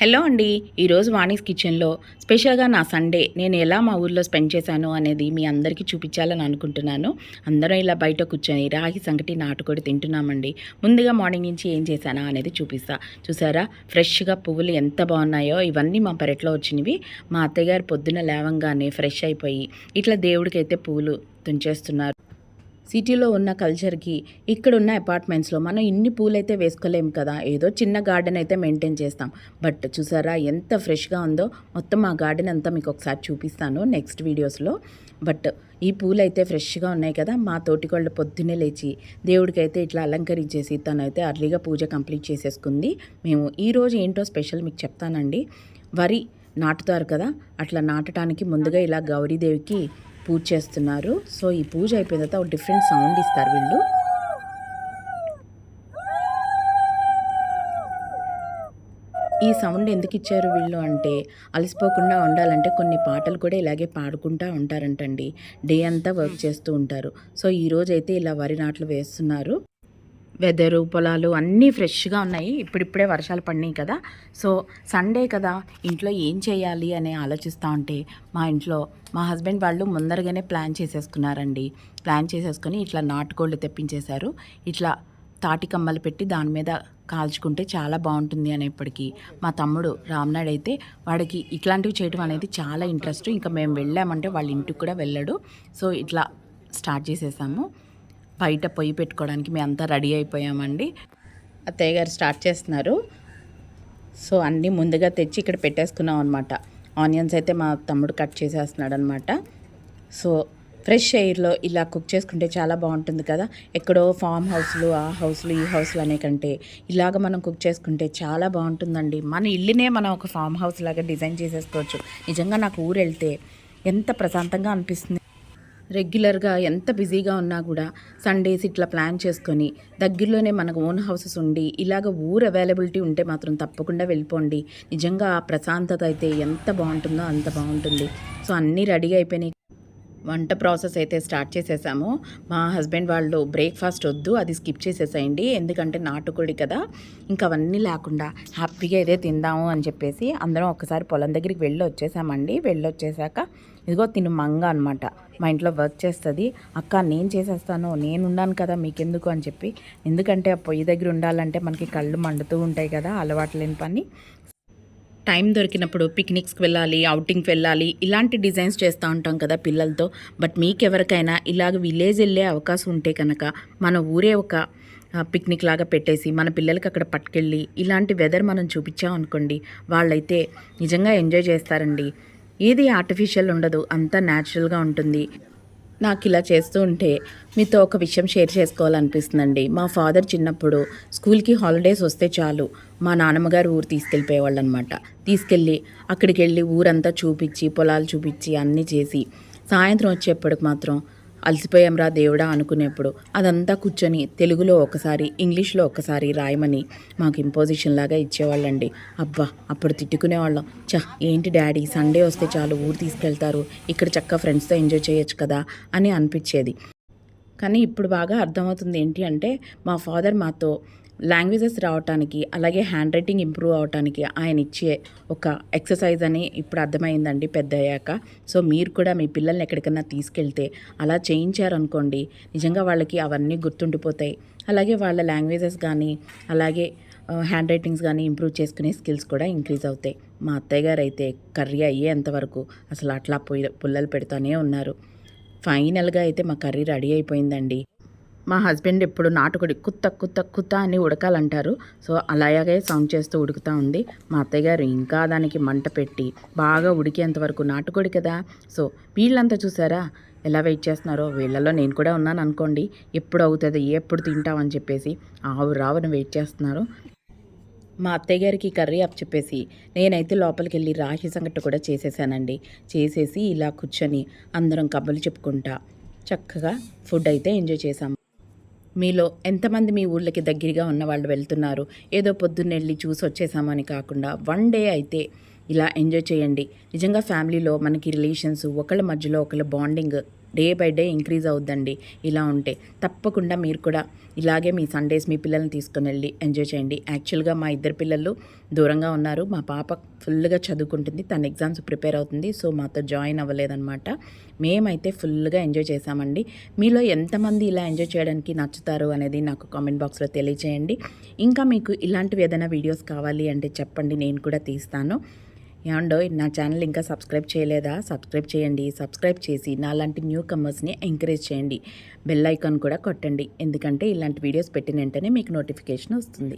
Hello అండి. ఈరోజు వాణిస్ కిచెన్లో స్పెషల్గా నా సండే నేను ఎలా మా ఊర్లో స్పెండ్ చేశాను అనేది మీ అందరికీ చూపించాలని అనుకుంటున్నాను. అందరం ఇలా బయట కూర్చొని రాగి సంగటి నాటుకోడి తింటున్నామండి. ముందుగా మార్నింగ్ నుంచి ఏం చేశానా అనేది చూపిస్తా. చూసారా? ఫ్రెష్గా పువ్వులు ఎంత బాగున్నాయో ఇవన్నీ మా పెరట్లో వచ్చినవి. మా అత్తయ్య పొద్దున లేవంగానే ఫ్రెష్ అయిపోయి ఇట్లా దేవుడికైతే పువ్వులు తుంచేస్తున్నారు. సిటీలో ఉన్న కల్చర్కి ఇక్కడ ఉన్న అపార్ట్మెంట్స్లో మనం ఇన్ని పూలైతే వేసుకోలేము కదా. ఏదో చిన్న గార్డెన్ అయితే మెయింటైన్ చేస్తాం. బట్ చూసారా ఎంత ఫ్రెష్గా ఉందో. మొత్తం ఆ గార్డెన్ అంతా మీకు ఒకసారి చూపిస్తాను నెక్స్ట్ వీడియోస్లో. బట్ ఈ పూలు అయితే ఫ్రెష్గా ఉన్నాయి కదా. మా తోటికోళ్ళు పొద్దున్నే లేచి దేవుడికైతే ఇట్లా అలంకరించేసి తనైతే అర్లీగా పూజ కంప్లీట్ చేసేసుకుంది. మేము ఈరోజు ఏంటో స్పెషల్ మీకు చెప్తానండి. వరి నాటుతారు కదా. అట్లా నాటడానికి ముందుగా ఇలా గౌరీదేవికి పూజ చేస్తున్నారు. సో ఈ పూజ అయిపోయిన తర్వాత ఒక డిఫరెంట్ సౌండ్ ఇస్తారు వీళ్ళు. ఈ సౌండ్ ఎందుకు ఇచ్చారు వీళ్ళు అంటే అలసిపోకుండా ఉండాలంటే కొన్ని పాటలు కూడా ఇలాగే పాడుకుంటూ ఉంటారంటండి. డే అంతా వర్క్ చేస్తూ ఉంటారు. సో ఈ రోజు అయితే ఇలా వరి నాట్లు వేస్తున్నారు. వెదరు పొలాలు అన్నీ ఫ్రెష్గా ఉన్నాయి. ఇప్పుడిప్పుడే వర్షాలు పడినాయి కదా. సో సండే కదా. ఇంట్లో ఏం చేయాలి అని ఆలోచిస్తూ ఉంటే మా ఇంట్లో మా హస్బెండ్ వాళ్ళు ముందరగానే ప్లాన్ చేసేసుకున్నారండి. ప్లాన్ చేసేసుకొని ఇట్లా నాటుకోళ్ళు తెప్పించేశారు. ఇట్లా తాటి కమ్మలు పెట్టి దాని మీద కాల్చుకుంటే చాలా బాగుంటుంది అనేప్పటికీ. మా తమ్ముడు రామ్నాడ్ అయితే వాడికి ఇట్లాంటివి చేయడం అనేది చాలా ఇంట్రెస్ట్. ఇంకా మేము వెళ్ళామంటే వాళ్ళ ఇంటికి కూడా వెళ్ళాడు. సో ఇట్లా స్టార్ట్ చేసేసాము. బయట పొయ్యి పెట్టుకోవడానికి మేము అంతా రెడీ అయిపోయామండి. అత్తయ్య గారు స్టార్ట్ చేస్తున్నారు. సో అన్నీ ముందుగా తెచ్చి ఇక్కడ పెట్టేసుకున్నాం అనమాట ఆనియన్స్ అయితే మా తమ్ముడు కట్ చేసేస్తున్నాడు అనమాట సో ఫ్రెష్ ఎయిర్లో ఇలా కుక్ చేసుకుంటే చాలా బాగుంటుంది కదా. ఎక్కడో ఫామ్ హౌస్లు ఆ హౌస్లు ఈ హౌస్లు అనే కంటే ఇలాగ మనం కుక్ చేసుకుంటే చాలా బాగుంటుందండి. మన ఇల్లునే మనం ఒక ఫామ్ హౌస్ లాగా డిజైన్ చేసేసుకోవచ్చు. నిజంగా నాకు ఊరు వెళ్తే ఎంత ప్రశాంతంగా అనిపిస్తుంది. రెగ్యులర్గా ఎంత బిజీగా ఉన్నా కూడా సండేస్ ఇట్లా ప్లాన్ చేసుకొని దగ్గరలోనే మనకు ఓన్ హౌసెస్ ఉండి ఇలాగ ఊరు అవైలబిలిటీ ఉంటే మాత్రం తప్పకుండా వెళ్ళిపోండి. నిజంగా ఆ ప్రశాంతత అయితే ఎంత బాగుంటుందో అంత బాగుంటుంది. సో అన్నీ రెడీ అయిపోయినాయి. వంట ప్రాసెస్ అయితే స్టార్ట్ చేసేసాము. మా హస్బెండ్ వాళ్ళు బ్రేక్ఫాస్ట్ వద్దు అది స్కిప్ చేసేసేయండి ఎందుకంటే నాటుకోడి కదా ఇంకా అవన్నీ లేకుండా హ్యాపీగా ఇదే తిందాము అని చెప్పేసి అందరం ఒకసారి పొలం దగ్గరికి వెళ్ళి వచ్చేసామండి వెళ్ళి వచ్చేసాక ఇదిగో తిను మంగ అనమాట మా ఇంట్లో వర్క్ చేస్తుంది. అక్క నేను చేసేస్తాను నేను ఉన్నాను కదా మీకెందుకు అని చెప్పి. ఎందుకంటే ఆ పొయ్యి దగ్గర ఉండాలంటే మనకి కళ్ళు మండుతూ ఉంటాయి కదా అలవాటు లేని పని. టైం దొరికినప్పుడు పిక్నిక్స్కి వెళ్ళాలి అవుటింగ్కి వెళ్ళాలి ఇలాంటి డిజైన్స్ చేస్తూ ఉంటాం కదా పిల్లలతో. బట్ మీకెవరికైనా ఇలాగ విలేజ్ వెళ్ళే అవకాశం ఉంటే కనుక మన ఊరే ఒక పిక్నిక్ లాగా పెట్టేసి మన పిల్లలకి అక్కడ పట్టుకెళ్ళి ఇలాంటి వెదర్ మనం చూపించాం అనుకోండి వాళ్ళైతే నిజంగా ఎంజాయ్ చేస్తారండి. ఏది ఆర్టిఫిషియల్ ఉండదు అంతా న్యాచురల్గా ఉంటుంది. నాకు ఇలా చేస్తూ ఉంటే మీతో ఒక విషయం షేర్ చేసుకోవాలనిపిస్తుందండి. మా ఫాదర్ చిన్నప్పుడు స్కూల్కి హాలిడేస్ వస్తే చాలు మా నాన్నమ్మగారు ఊరు తీసుకెళ్ళిపోయేవాళ్ళు అనమాట తీసుకెళ్ళి అక్కడికి వెళ్ళి ఊరంతా చూపించి పొలాలు చూపించి అన్నీ చేసి సాయంత్రం వచ్చేప్పటికి మాత్రం అలసిపోయాంరా దేవుడా అనుకునేప్పుడు. అదంతా కూర్చొని తెలుగులో ఒకసారి ఇంగ్లీష్లో ఒకసారి రాయమని మాకు ఇంపోజిషన్ లాగా ఇచ్చేవాళ్ళండి. అబ్బా అప్పుడు తిట్టుకునేవాళ్ళం. చ ఏంటి డాడీ సండే వస్తే చాలు ఊరు తీసుకెళ్తారు ఇక్కడ చక్కగా ఫ్రెండ్స్తో ఎంజాయ్ చేయొచ్చు కదా అని అనిపించేది. కానీ ఇప్పుడు బాగా అర్థమవుతుంది ఏంటి అంటే మా ఫాదర్ మాతో లాంగ్వేజెస్ రావటానికి అలాగే హ్యాండ్ రైటింగ్ ఇంప్రూవ్ అవటానికి ఆయన ఇచ్చే ఒక ఎక్సర్సైజ్ అని ఇప్పుడు అర్థమైందండి పెద్ద అయ్యాక సో మీరు కూడా మీ పిల్లల్ని ఎక్కడికన్నా తీసుకెళ్తే అలా చేయించారనుకోండి నిజంగా వాళ్ళకి అవన్నీ గుర్తుండిపోతాయి. అలాగే వాళ్ళ లాంగ్వేజెస్ కానీ అలాగే హ్యాండ్ రైటింగ్స్ కానీ ఇంప్రూవ్ చేసుకునే స్కిల్స్ కూడా ఇంక్రీజ్ అవుతాయి. మా అత్తయ్య గారు అయితే కర్రీ అయ్యేంతవరకు అసలు అట్లా పొయ్యి పుల్లలు పెడతానే ఉన్నారు. ఫైనల్గా అయితే మా కర్రీ రెడీ అయిపోయిందండి. మా హస్బెండ్ ఎప్పుడు నాటుకోడి కుత్త కుత్త కుత్త అని ఉడకాలంటారు. సో అలాగే సౌండ్ చేస్తూ ఉడుకుతూ ఉంది. మా అత్తయ్య గారు ఇంకా దానికి మంట పెట్టి బాగా ఉడికేంత వరకు నాటుకోడి కదా. సో వీళ్ళంతా చూసారా? ఎలా వెయిట్ చేస్తున్నారో? వీళ్ళలో నేను కూడా ఉన్నాను అనుకోండి. ఎప్పుడు అవుతుంది? ఎప్పుడు తింటామని చెప్పేసి ఆవు రావని వెయిట్ చేస్తున్నారు. మా అత్తయ్య గారికి కర్రీ అప్ చెప్పేసి నేనైతే లోపలికి వెళ్ళి రాశి సంగటి కూడా చేసేసానండి. చేసేసి ఇలా కూర్చొని అందరం కబుర్లు చెప్పుకుంటా చక్కగా ఫుడ్ అయితే ఎంజాయ్ చేసాము మీలో ఎంతమంది మీ ఊళ్ళకి దగ్గరగా ఉన్న వాళ్ళు వెళ్తున్నారు? ఏదో పొద్దున్న వెళ్ళి చూసి వచ్చేసామని కాకుండా వన్ డే అయితే ఇలా ఎంజాయ్ చేయండి. నిజంగా ఫ్యామిలీలో మనకి రిలేషన్స్ ఒకళ్ళ మధ్యలో ఒకళ్ళ bonding day by day increase అవుద్దండి. ఇలా ఉంటే తప్పకుండా మీరు కూడా ఇలాగే మీ సండేస్ మీ పిల్లల్ని తీసుకుని వెళ్ళి ఎంజాయ్ చేయండి. యాక్చువల్గా మా ఇద్దరు పిల్లలు దూరంగా ఉన్నారు. మా పాప ఫుల్గా చదువుకుంటుంది. తన ఎగ్జామ్స్ ప్రిపేర్ అవుతుంది. సో మాతో జాయిన్ అవ్వలేదన్నమాట. మేమైతే ఫుల్గా ఎంజాయ్ చేసామండి మీలో ఎంతమంది ఇలా ఎంజాయ్ చేయడానికి నచ్చుతారు అనేది నాకు కామెంట్ బాక్స్లో తెలియచేయండి. ఇంకా మీకు ఇలాంటివి ఏదైనా వీడియోస్ కావాలి అంటే చెప్పండి. నేను కూడా తీస్తాను. ఏమండో నా ఛానల్ ఇంకా సబ్స్క్రైబ్ చేయలేదా? సబ్స్క్రైబ్ చేయండి. సబ్స్క్రైబ్ చేసి నాలాంటి న్యూ కమర్స్ని ఎంకరేజ్ చేయండి. బెల్ ఐకాన్ కూడా కొట్టండి. ఎందుకంటే ఇలాంటి వీడియోస్ పెట్టిన వెంటనే మీకు నోటిఫికేషన్ వస్తుంది.